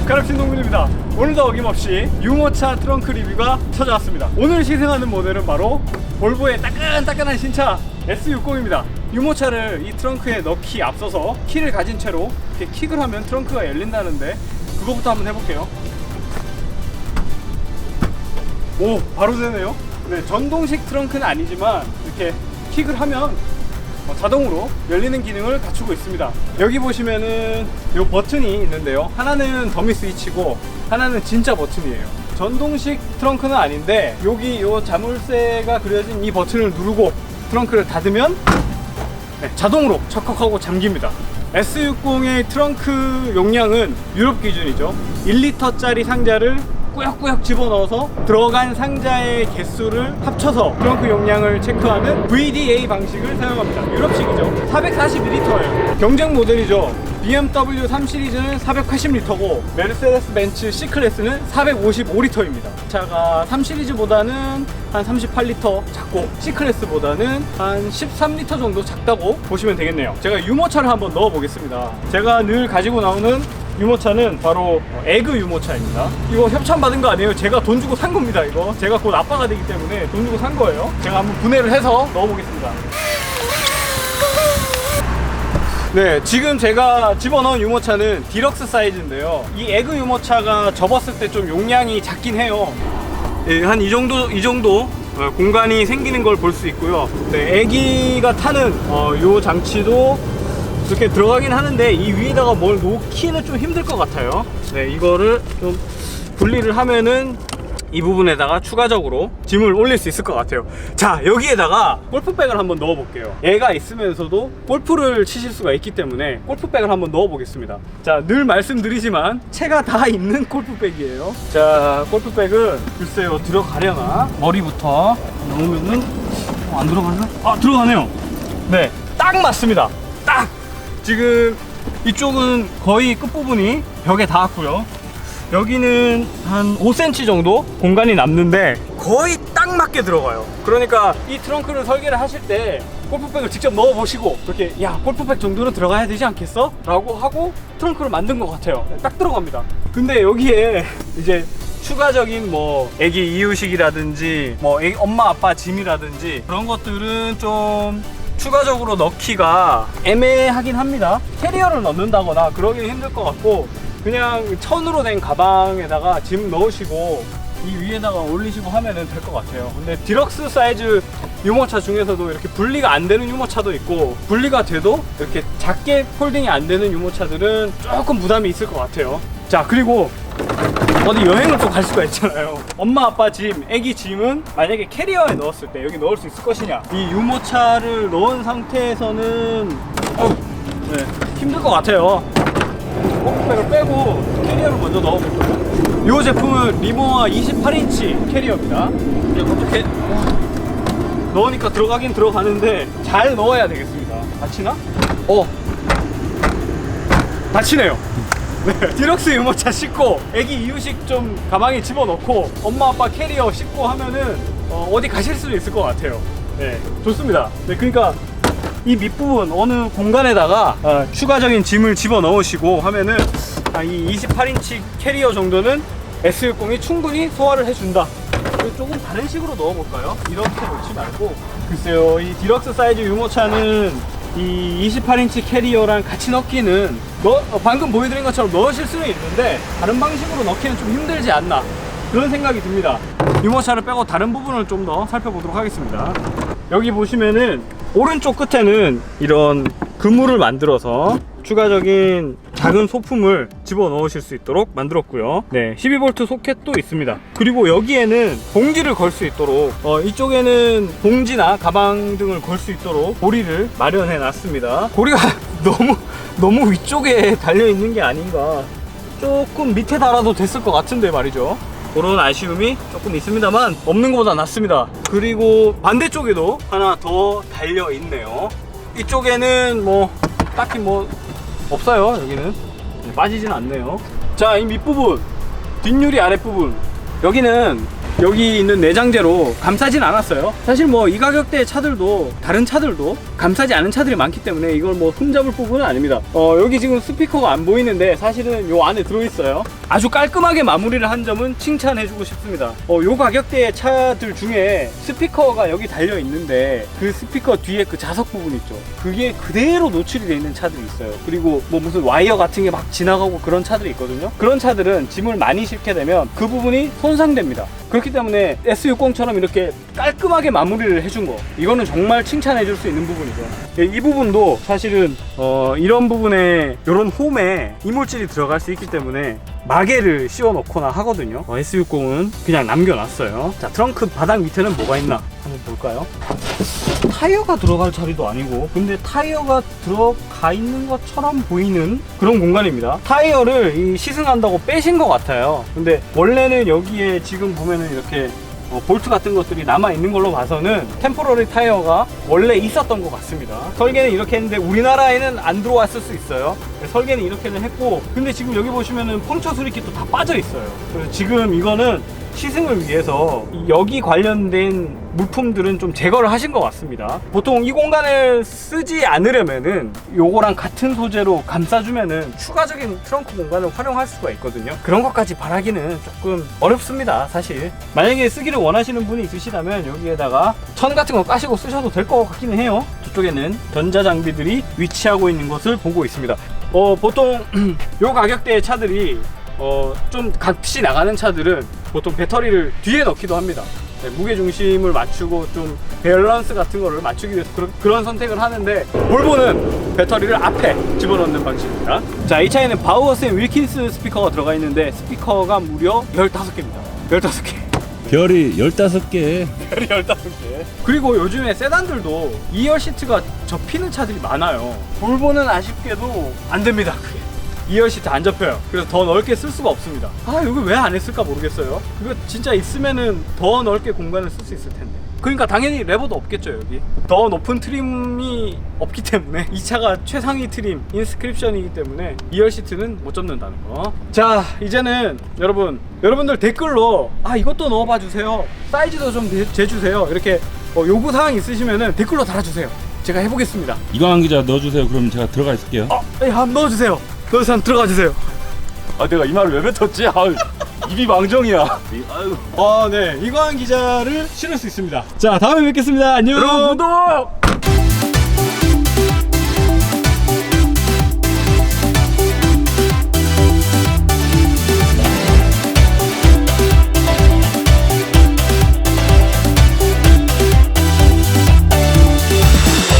가락신 동민입니다. 오늘도 어김없이 유모차 트렁크 리뷰가 찾아왔습니다. 오늘 시승하는 모델은 바로 볼보의 따끈따끈한 신차 S60입니다. 유모차를 이 트렁크에 넣기 앞서서 키를 가진 채로 이렇게 킥을 하면 트렁크가 열린다는데 그거부터 한번 해볼게요. 오, 바로 되네요. 네, 전동식 트렁크는 아니지만 이렇게 킥을 하면 어, 자동으로 열리는 기능을 갖추고 있습니다. 여기 보시면은 이 버튼이 있는데요. 하나는 더미 스위치고 하나는 진짜 버튼이에요. 전동식 트렁크는 아닌데 여기 이 자물쇠가 그려진 이 버튼을 누르고 트렁크를 닫으면 네, 자동으로 척척하고 잠깁니다. S60의 트렁크 용량은 유럽 기준이죠. 1리터짜리 상자를 꾸역꾸역 집어넣어서 들어간 상자의 개수를 합쳐서 트렁크 용량을 체크하는 VDA 방식을 사용합니다. 유럽식이죠. 442리터예요. 경쟁 모델이죠. BMW 3 시리즈는 480리터고 메르세데스 벤츠 C 클래스는 455리터입니다. 차가 3 시리즈보다는 한 38리터 작고 C 클래스보다는 한 13리터 정도 작다고 보시면 되겠네요. 제가 유모차를 한번 넣어 보겠습니다. 제가 늘 가지고 나오는 유모차는 바로 에그 유모차입니다. 이거 협찬 받은 거 아니에요? 제가 돈 주고 산 겁니다. 이거 제가 곧 아빠가 되기 때문에 돈 주고 산 거예요. 제가 한번 분해를 해서 넣어 보겠습니다. 네, 지금 제가 집어넣은 유모차는 디럭스 사이즈인데요. 이 에그 유모차가 접었을 때 좀 용량이 작긴 해요. 예, 한이 정도, 이 정도 어, 공간이 생기는 걸 볼 수 있고요. 네, 애기가 타는 어, 요 장치도 이렇게 들어가긴 하는데 이 위에다가 뭘 놓기는 좀 힘들 것 같아요. 네, 이거를 좀 분리를 하면은 이 부분에다가 추가적으로 짐을 올릴 수 있을 것 같아요. 자, 여기에다가 골프백을 한번 넣어 볼게요. 얘가 있으면서도 골프를 치실 수가 있기 때문에 골프백을 한번 넣어 보겠습니다. 자, 늘 말씀드리지만 채가 다 있는 골프백이에요. 자, 골프백은 글쎄요, 들어가려나? 머리부터 넣으면은 어, 안 들어가나? 아, 들어가네요. 네, 딱 맞습니다. 딱! 지금 이쪽은 거의 끝부분이 벽에 닿았고요. 여기는 한 5cm 정도 공간이 남는데 거의 딱 맞게 들어가요. 그러니까 이 트렁크를 설계를 하실 때 골프백을 직접 넣어 보시고 이렇게 야 골프백 정도는 들어가야 되지 않겠어? 라고 하고 트렁크를 만든 것 같아요. 딱 들어갑니다. 근데 여기에 이제 추가적인 뭐 애기 이유식이라든지 뭐 애기 엄마 아빠 짐이라든지 그런 것들은 좀 추가적으로 넣기가 애매하긴 합니다. 캐리어를 넣는다거나 그러기는 힘들 것 같고 그냥 천으로 된 가방에다가 짐 넣으시고 이 위에다가 올리시고 하면은 될 것 같아요. 근데 디럭스 사이즈 유모차 중에서도 이렇게 분리가 안 되는 유모차도 있고 분리가 돼도 이렇게 작게 폴딩이 안 되는 유모차들은 조금 부담이 있을 것 같아요. 자 그리고 어디 여행을 또 갈 수가 있잖아요. 엄마 아빠 짐, 애기 짐은 만약에 캐리어에 넣었을 때 여기 넣을 수 있을 것이냐? 이 유모차를 넣은 상태에서는 어, 네, 힘들 것 같아요. 골프백을 빼고 캐리어를 먼저 넣어볼게요. 이 제품은 리모아 28인치 캐리어입니다. 어떻게 넣으니까 들어가긴 들어가는데 잘 넣어야 되겠습니다. 다치나? 어. 다치네요. 네, 디럭스 유모차 싣고 애기 이유식 좀 가방에 집어넣고 엄마 아빠 캐리어 싣고 하면은 어, 디 가실 수도 있을 것 같아요. 네, 좋습니다. 네, 그러니까 이 밑부분 어느 공간에다가 어, 추가적인 짐을 집어 넣으시고 하면은 아, 이 28인치 캐리어 정도는 S60이 충분히 소화를 해준다. 조금 다른 식으로 넣어볼까요? 이렇게 놓지 말고 글쎄요 이 디럭스 사이즈 유모차는 이 28인치 캐리어랑 같이 넣기는 넣- 어, 방금 보여드린 것처럼 넣으실 수는 있는데 다른 방식으로 넣기는 좀 힘들지 않나 그런 생각이 듭니다. 유모차를 빼고 다른 부분을 좀 더 살펴보도록 하겠습니다. 여기 보시면은 오른쪽 끝에는 이런 그물을 만들어서 추가적인 작은 소품을 집어 넣으실 수 있도록 만들었고요. 네, 12V 소켓도 있습니다. 그리고 여기에는 봉지를 걸 수 있도록 어, 이쪽에는 봉지나 가방 등을 걸 수 있도록 고리를 마련해 놨습니다. 고리가 너무 너무 위쪽에 달려 있는 게 아닌가. 조금 밑에 달아도 됐을 것 같은데 말이죠. 그런 아쉬움이 조금 있습니다만 없는 것보다 낫습니다. 그리고 반대쪽에도 하나 더 달려 있네요. 이쪽에는 뭐 딱히 뭐 없어요. 여기는 네, 빠지진 않네요. 자, 이 밑부분 뒷유리 아랫부분 여기는 여기 있는 내장재로 감싸진 않았어요. 사실 뭐 이 가격대의 차들도 다른 차들도 감싸지 않은 차들이 많기 때문에 이걸 뭐 흠잡을 부분은 아닙니다. 어, 여기 지금 스피커가 안 보이는데 사실은 요 안에 들어있어요. 아주 깔끔하게 마무리를 한 점은 칭찬해주고 싶습니다. 어, 요 가격대의 차들 중에 스피커가 여기 달려 있는데 그 스피커 뒤에 그 자석 부분 있죠. 그게 그대로 노출이 돼 있는 차들이 있어요. 그리고 뭐 무슨 와이어 같은 게 막 지나가고 그런 차들이 있거든요. 그런 차들은 짐을 많이 싣게 되면 그 부분이 손상됩니다. 그렇기 때문에 S60처럼 이렇게 깔끔하게 마무리를 해준 거 이거는 정말 칭찬해 줄 수 있는 부분이죠. 예, 이 부분도 사실은 어, 이런 부분에 이런 홈에 이물질이 들어갈 수 있기 때문에 마개를 씌워 놓거나 하거든요. 어, S60은 그냥 남겨놨어요. 자 트렁크 바닥 밑에는 뭐가 있나 한번 볼까요? 타이어가 들어갈 자리도 아니고 근데 타이어가 들어가 있는 것처럼 보이는 그런 공간입니다 타이어를 이 시승한다고 빼신 것 같아요 근데 원래는 여기에 지금 보면 은 이렇게 어, 볼트 같은 것들이 남아 있는 걸로 봐서는 템포러리 타이어가 원래 있었던 것 같습니다. 설계는 이렇게 했는데 우리나라에는 안 들어왔을 수 있어요. 네, 설계는 이렇게는 했고, 근데 지금 여기 보시면은 펑처 수리kit도 다 빠져 있어요. 그래서 지금 이거는 시승을 위해서 이 여기 관련된 물품들은 좀 제거를 하신 것 같습니다. 보통 이 공간을 쓰지 않으려면은 요거랑 같은 소재로 감싸주면은 추가적인 트렁크 공간을 활용할 수가 있거든요. 그런 것까지 바라기는 조금 어렵습니다, 사실. 만약에 쓰기를 원하시는 분이 있으시다면 여기에다가 천 같은 거 까시고 쓰셔도 될 것 같기는 해요. 저쪽에는 전자 장비들이 위치하고 있는 것을 보고 있습니다. 어, 보통 요 가격대의 차들이 어, 좀 값이 나가는 차들은 보통 배터리를 뒤에 넣기도 합니다. 네, 무게 중심을 맞추고 좀 밸런스 같은 거를 맞추기 위해서 그런, 그런 선택을 하는데 볼보는 배터리를 앞에 집어넣는 방식입니다. 자, 이 차에는 바우어스앤 윌킨스 스피커가 들어가 있는데 스피커가 무려 15개입니다. 15개. 별이 15개. 별이 15개. 그리고 요즘에 세단들도 2열 시트가 접히는 차들이 많아요. 볼보는 아쉽게도 안 됩니다. 그게. 2열 시트 안 접혀요. 그래서 더 넓게 쓸 수가 없습니다. 아, 여기 왜 안 했을까 모르겠어요. 그거 진짜 있으면은 더 넓게 공간을 쓸 수 있을 텐데. 그러니까 당연히 레버도 없겠죠, 여기. 더 높은 트림이 없기 때문에 이 차가 최상위 트림, 인스크립션이기 때문에 2열 시트는 못 접는다는 거. 자, 이제는 여러분, 여러분들 댓글로 아, 이것도 넣어봐 주세요. 사이즈도 좀 재- 재주세요. 이렇게 어, 요구사항 있으시면은 댓글로 달아주세요. 제가 해보겠습니다. 이광환 기자 넣어주세요. 그럼 제가 들어가 있을게요. 어, 네, 한번 넣어주세요. 한번 들어가 주세요. 아, 내가 이 말을 왜 뱉었지? 아유, 입이 망정이야. 아유. 아, 네. 이광 기자를 실을 수 있습니다. 자, 다음에 뵙겠습니다. 안녕. 여러분 구독!